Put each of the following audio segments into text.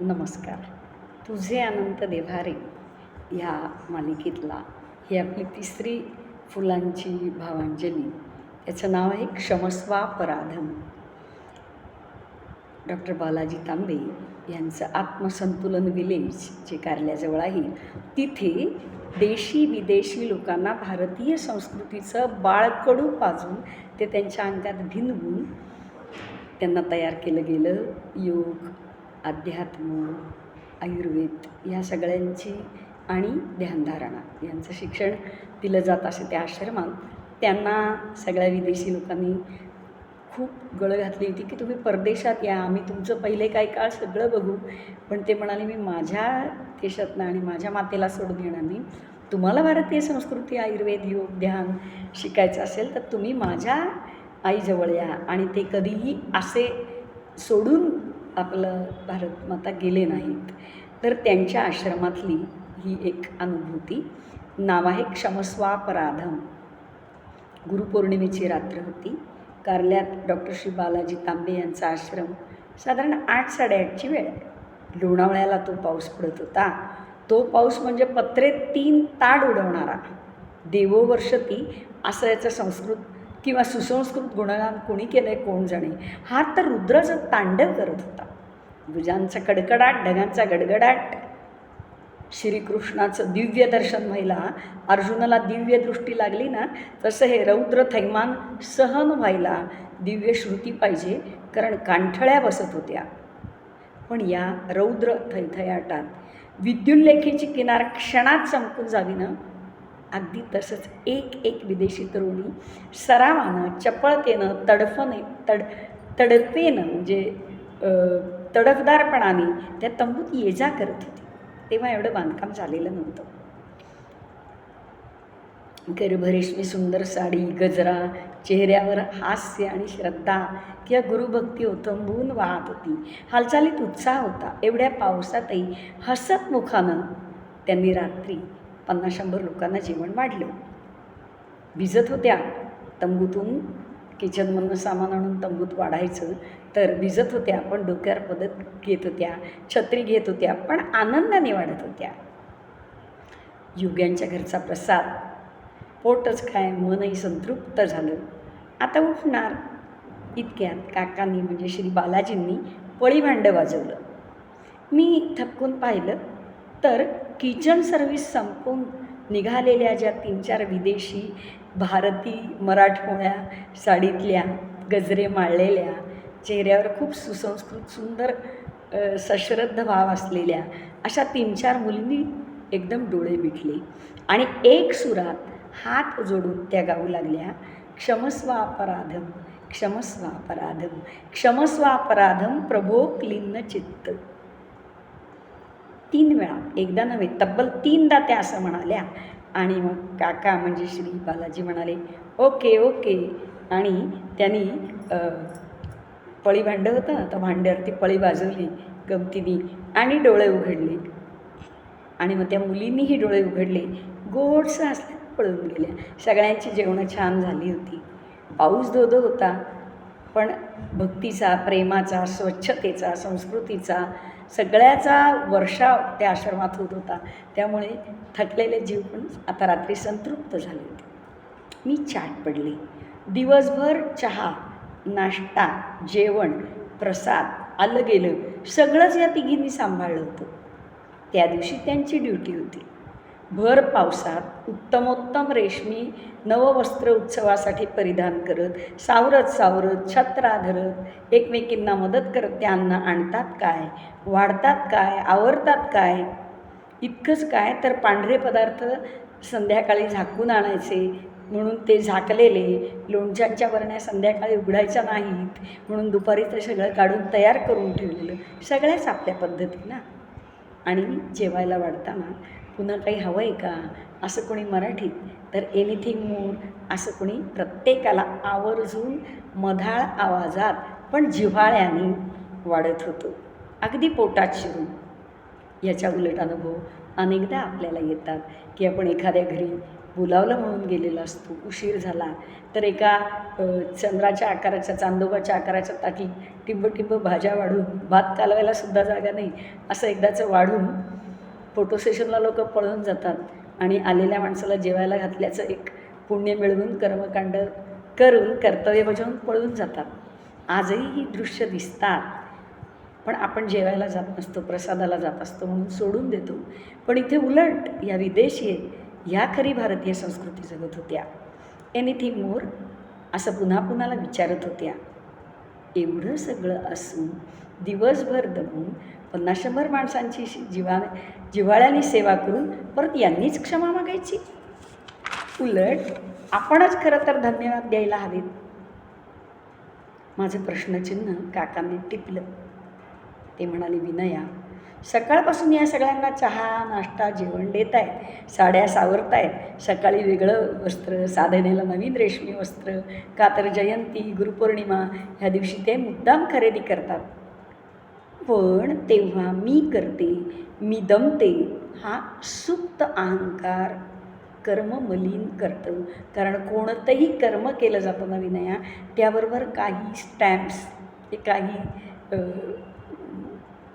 नमस्कार. तुझे अनंत देव्हारे ह्या मालिकेतला ही आपली तिसरी फुलांची भावांजली. याचं नाव आहे क्षमस्वा पराधम डॉक्टर बालाजी तांबे यांचं आत्मसंतुलन विलेज जे कार्याजवळ आहे तिथे देशी विदेशी लोकांना भारतीय संस्कृतीचं बाळकडू पाजून ते त्यांच्या अंगात भिनवून त्यांना तयार केलं गेलं. योग अध्यात्म आयुर्वेद ह्या सगळ्यांची आणि ध्यानधारणा यांचं शिक्षण दिलं जात असे त्या आश्रमात. त्यांना सगळ्या विदेशी लोकांनी खूप गळ घातली होती की तुम्ही परदेशात या आम्ही तुमचं पहिले काही काळ सगळं बघू. पण ते म्हणाले मी माझ्या देशातनं आणि माझ्या मातेला सोडून येणार नाही. तुम्हाला भारतीय संस्कृती आयुर्वेद योग ध्यान शिकायचं असेल तर तुम्ही माझ्या आईजवळ या. आणि ते कधीही असे सोडून आपलं भारत माता गेले नाहीत. तर त्यांच्या आश्रमातली ही एक अनुभूती. नाव आहे क्षमस्वापराधम. गुरुपौर्णिमेची रात्र होती. कारल्यात डॉक्टर श्री बालाजी तांबे यांचा आश्रम साधारण आठ साडेआठची वेळ. लोणावळ्याला तो पाऊस पडत होता. तो पाऊस म्हणजे पत्रे तीन ताड उडवणारा. देवो वर्षती असं याचं संस्कृत किंवा सुसंस्कृत गुणगान कोणी केलं आहे कोण जाणे? हा तर रुद्राचं तांडव करत होता. भुजांचा कडकडाट ढगांचा गडगडाट. श्रीकृष्णाचं दिव्य दर्शन व्हायला अर्जुनाला दिव्य दृष्टी लागली ना तसं हे रौद्र थैमान सहन व्हायला दिव्य श्रुती पाहिजे कारण कांठळ्या बसत होत्या. पण या रौद्र थैथयाटात विद्युल्लेखीची किनार क्षणात संपून जावी ना अगदी तसंच एक एक विदेशी तरुणी सरावानं चपळतेनं तडफने तड तडपेनं म्हणजे तडफदारपणाने त्या तंबूत ये जा करत होती. तेव्हा एवढं बांधकाम झालेलं नव्हतं. गर्भरेशमी सुंदर साडी गजरा चेहऱ्यावर हास्य आणि श्रद्धा किंवा गुरुभक्ती ओतंबून वाहत होती. हालचालीत उत्साह होता. एवढ्या पावसातही हसत मुखानं त्यांनी रात्री पन्नास शंभर लोकांना जेवण वाढलं. भिजत होत्या. तंबूतून किचनमधनं सामान आणून तंबूत वाढायचं. तर भिजत होत्या पण डोक्यावर पदत घेत होत्या छत्री घेत होत्या पण आनंदाने वाढत होत्या. युग्यांच्या घरचा प्रसाद पोटच काय मनही संतृप्त झालं. आता उठणार. इतक्यात काकांनी म्हणजे श्री बालाजींनी पळी भांडं वाजवलं. मी थपकून पाहिलं तर किचन सर्व्हिस संपवून निघालेल्या ज्या तीन चार विदेशी भारती मराठमोळ्या साडीतल्या गजरे माळलेल्या चेहऱ्यावर खूप सुसंस्कृत सुंदर सश्रद्ध भाव असलेल्या अशा तीन चार मुलींनी एकदम डोळे मिटले. आणि एक सुरात हात जोडून त्या गाऊ लागल्या क्षमस्व अपराधम क्षमस्व अपराधम क्षमस्व अपराधम प्रभो क्लिन्न चित्त. तीन वेळा. एकदा नव्हे तब्बल तीनदा त्या असं म्हणाल्या. आणि मग काका म्हणजे श्री बालाजी म्हणाले ओके ओके. आणि त्यांनी पळी भांडं होतं तर भांड्यावरती पळी वाजवली गमतीने आणि डोळे उघडले. आणि मग त्या मुलींनीही डोळे उघडले. गोडसं असल्या पळून गेल्या. सगळ्यांची जेवणं छान झाली होती. पाऊस धोधो होता पण भक्तीचा प्रेमाचा स्वच्छतेचा संस्कृतीचा सगळ्याचा वर्षाव त्या आश्रमात होत होता. त्यामुळे थकलेले जीव पण आता रात्री संतृप्त झाले होते. मी चाट पडली. दिवसभर चहा नाश्ता जेवण प्रसाद आलं गेलं सगळंच या तिघींनी सांभाळलं होतं. त्या दिवशी त्यांची ड्युटी होती. भर पावसात उत्तमोत्तम रेशमी नववस्त्र उत्सवासाठी परिधान करत सावरत सावरत छत्रा धरत एकमेकींना मदत करत त्यांना आणतात काय? वाढतात काय? आवरतात काय? इतकंच काय? तर पांढरे पदार्थ संध्याकाळी झाकून आणायचे. म्हणून ते झाकलेले. लोणच्यांच्या वरण्या संध्याकाळी उघडायच्या नाहीत. म्हणून दुपारी ते सगळं काढून तयार करून ठेवलेलं. सगळ्याच आपल्या पद्धतीनं. आणि जेवायला वाढताना पुन्हा काही हवं आहे का? असं कोणी मराठीत? तर एनिथिंग मोर असं कोणी प्रत्येकाला आवर्जून मधाळ आवाजात पण जिव्हाळ्याने वाढत होतो. अगदी पोटात शिरून. याच्या उलट अनुभव अनेकदा आपल्याला येतात की आपण एखाद्या घरी बोलावलं म्हणून गेलेला असतो उशीर झाला तर एका चंद्राच्या आकाराच्या चांदोबाच्या आकाराच्या ताटी टिंब टिंब भाज्या वाढून भात कालवायला सुद्धा जागा नाही असं एकदाचं वाढून फोटो सेशनला लोक पळून जातात आणि आलेल्या माणसाला जेवायला घातल्याचं एक पुण्य मिळवून कर्मकांड करून कर्तव्य बजावून पळून जातात. आजही ही दृश्य दिसतात. पण आपण जेवायला जात नसतो प्रसादाला जात असतो म्हणून सोडून देतो. पण इथे उलट या विदेशी ह्या खरी भारतीय संस्कृती जगत होत्या. एनिथिंग मोर असं पुन्हा पुन्हाला विचारत होत्या. एवढं सगळं असून दिवसभर दमून पन्नास शंभर माणसांची जिवा जिव्हाळ्याने सेवा करून परत यांनीच क्षमा मागायची. उलट आपणच खरं तर धन्यवाद द्यायला हवेत. माझं प्रश्नचिन्ह काकांनी टिपलं. ते म्हणाले विनया सकाळपासून या सगळ्यांना चहा नाश्ता जेवण देत आहेत साड्या सावरत आहेत. सकाळी वेगळं वस्त्र साधनेला नवीन रेशमी वस्त्र का तर जयंती गुरुपौर्णिमा ह्या दिवशी ते मुद्दाम खरेदी करतात. पण तेव्हा मी करते मी दमते हा सुप्त अहंकार कर्म मलिन करतं. कारण कोणतंही कर्म केलं जातं ना विनया त्याबरोबर काही स्टॅम्प्स काही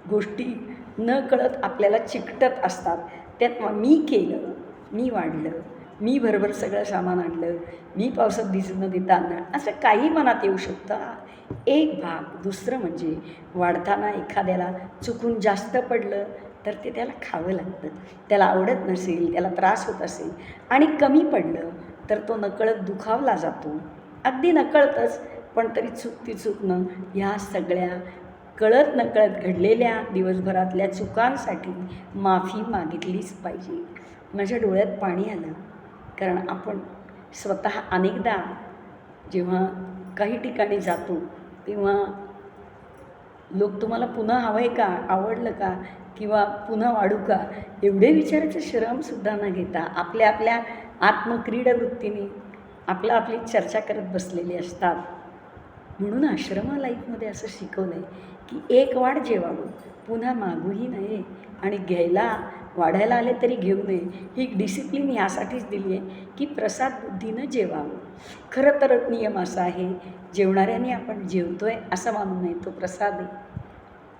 गोष्टी न कळत आपल्याला चिकटत असतात. त्यात मी केलं मी वाढलं. मी भरभर सगळं सामान आणलं मी पावसात भिजू न देता आणलं असं काही मनात येऊ शकतं? एक भाग दुसरं म्हणजे वाढताना एखाद्याला चुकून जास्त पडलं तर ते त्याला खावं लागतं. त्याला आवडत नसेल त्याला त्रास होत असेल आणि कमी पडलं तर तो नकळत दुखावला जातो. अगदी नकळतच पण तरी चूक चुकणं ह्या सगळ्या कळत नकळत घडलेल्या दिवसभरातल्या चुकांसाठी माफी मागितलीच पाहिजे. माझ्या डोळ्यात पाणी आलं. कारण आपण स्वतः अनेकदा जेव्हा काही ठिकाणी जातो तेव्हा लोक तुम्हाला पुन्हा हवं आहे का आवडलं का किंवा पुन्हा वाढू का एवढे विचाराचे श्रमसुद्धा न घेता आपल्या आपल्या आत्मक्रीड वृत्तीने आपला आपली चर्चा करत बसलेली असतात. म्हणून आश्रमा लाईफमध्ये असं शिकवलं आहे की एक वाढ जेवावं पुन्हा मागूही नये आणि घ्यायला वाढायला आले तरी घेऊ नये. ही डिसिप्लिन ह्यासाठीच दिली आहे की प्रसाद बुद्धीनं जेवावं. खरं तर नियम असा आहे जेवणाऱ्याने आपण जेवतो आहे असं मानू नये तो प्रसाद आहे.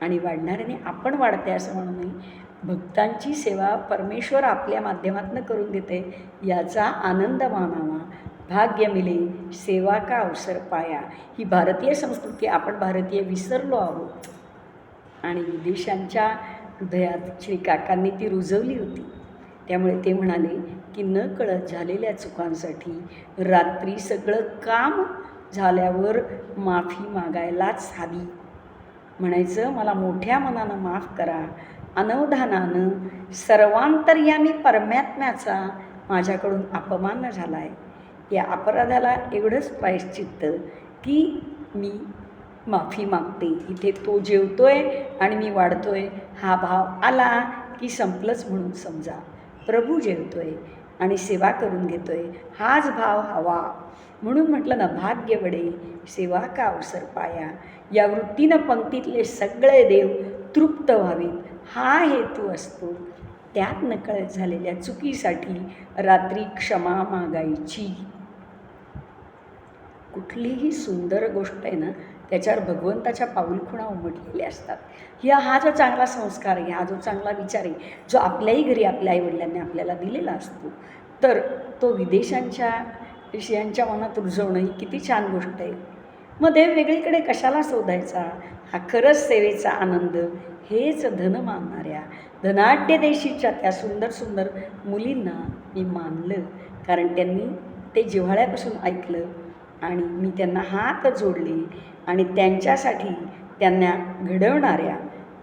आणि वाढणाऱ्याने आपण वाढते असं म्हणू नये. भक्तांची सेवा परमेश्वर आपल्या माध्यमातून करून देते याचा आनंद मानावा. भाग्य मिले सेवा का अवसर पाया. ही भारतीय संस्कृती आपण भारतीय विसरलो आहोत. आणि विदेशांच्या हृदयात श्री काकांनी ती रुजवली होती. त्यामुळे ते म्हणाले की न कळत झालेल्या चुकांसाठी रात्री सगळं काम झाल्यावर माफी मागायलाच हवी. म्हणायचं मला मोठ्या मनानं माफ करा. अनवधानानं सर्वांतर्यामी परमात्म्याचा माझ्याकडून अपमान झाला आहे या अपराधाला एवढंच प्रायश्चित्त की मी माफी मागते. इथे तो जेवतो आहे आणि मी वाढतो आहे हा भाव आला की संपलंच म्हणून समजा. प्रभू जेवतो आहे आणि सेवा करून घेतो आहे हाच भाव हवा. म्हणून म्हटलं ना भाग्य वडे सेवा का अवसर पाया? या वृत्तीनं पंक्तीतले सगळे देव तृप्त व्हावेत. हा हेतू असतो. त्यात नकळत झालेल्या चुकीसाठी रात्री क्षमा मागायची. कुठलीही सुंदर गोष्ट आहे ना त्याच्यावर भगवंताच्या पाऊलखुणा उमटलेल्या असतात. ह्या हा जो चांगला संस्कार आहे हा जो चांगला विचार आहे जो आपल्याही घरी आपल्या आईवडिलांनी आपल्याला दिलेला असतो तर तो विदेशांच्या विषयांच्या मनात रुजवणं ही किती छान गोष्ट आहे. मग देव वेगळीकडे कशाला शोधायचा? हा खरंच सेवेचा आनंद हेच धन मानणाऱ्या धनाढ्य देशीच्या त्या सुंदर सुंदर मुलींना मी मानलं. कारण त्यांनी ते जिव्हाळ्यापासून ऐकलं. आणि मी त्यांना हात जोडले आणि त्यांच्यासाठी त्यांना घडवणाऱ्या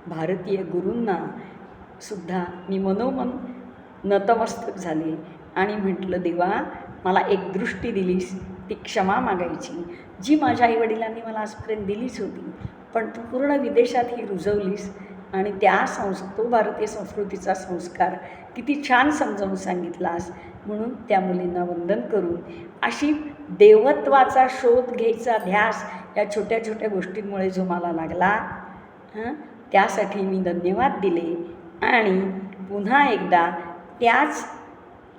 भारतीय गुरूंना सुद्धा मी मनोमन नतमस्तक झाले. आणि म्हटलं देवा मला एक दृष्टी दिलीस ती क्षमा मागायची जी माझ्या आईवडिलांनी मला आजपर्यंत दिलीच होती. पण तू पूर्ण विदेशात ही रुजवलीस आणि त्या संस् तो भारतीय संस्कृतीचा संस्कार किती छान समजावून सांगितलास. म्हणून त्या मुलींना वंदन करून अशी देवत्वाचा शोध घ्यायचा ध्यास या छोट्या छोट्या गोष्टींमुळे जो मला लागला त्यासाठी मी धन्यवाद दिले. आणि पुन्हा एकदा त्याच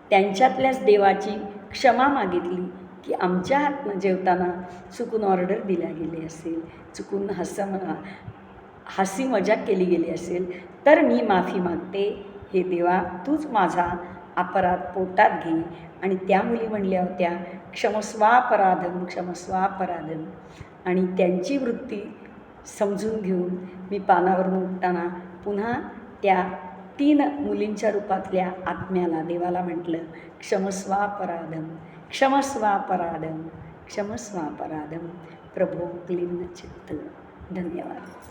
त्यांच्यातल्याच देवाची क्षमा मागितली की आमच्या हातनं जेवताना चुकून ऑर्डर दिल्या गेली असेल चुकून हसम हसी मजाक केली गेली असेल तर मी माफी मागते. हे देवा तूच माझा अपराध पोटात घे आणि त्या मुली म्हणल्या होत्या क्षमस्वापराधम क्षमस्वापराधम. आणि त्यांची वृत्ती समजून घेऊन मी पानावरून उठताना पुन्हा त्या तीन मुलींच्या रूपातल्या आत्म्याला देवाला म्हटलं क्षमस्वापराधम क्षमस्वापराधम क्षमस्वापराधम. प्रभो क्लीन चित्त. धन्यवाद.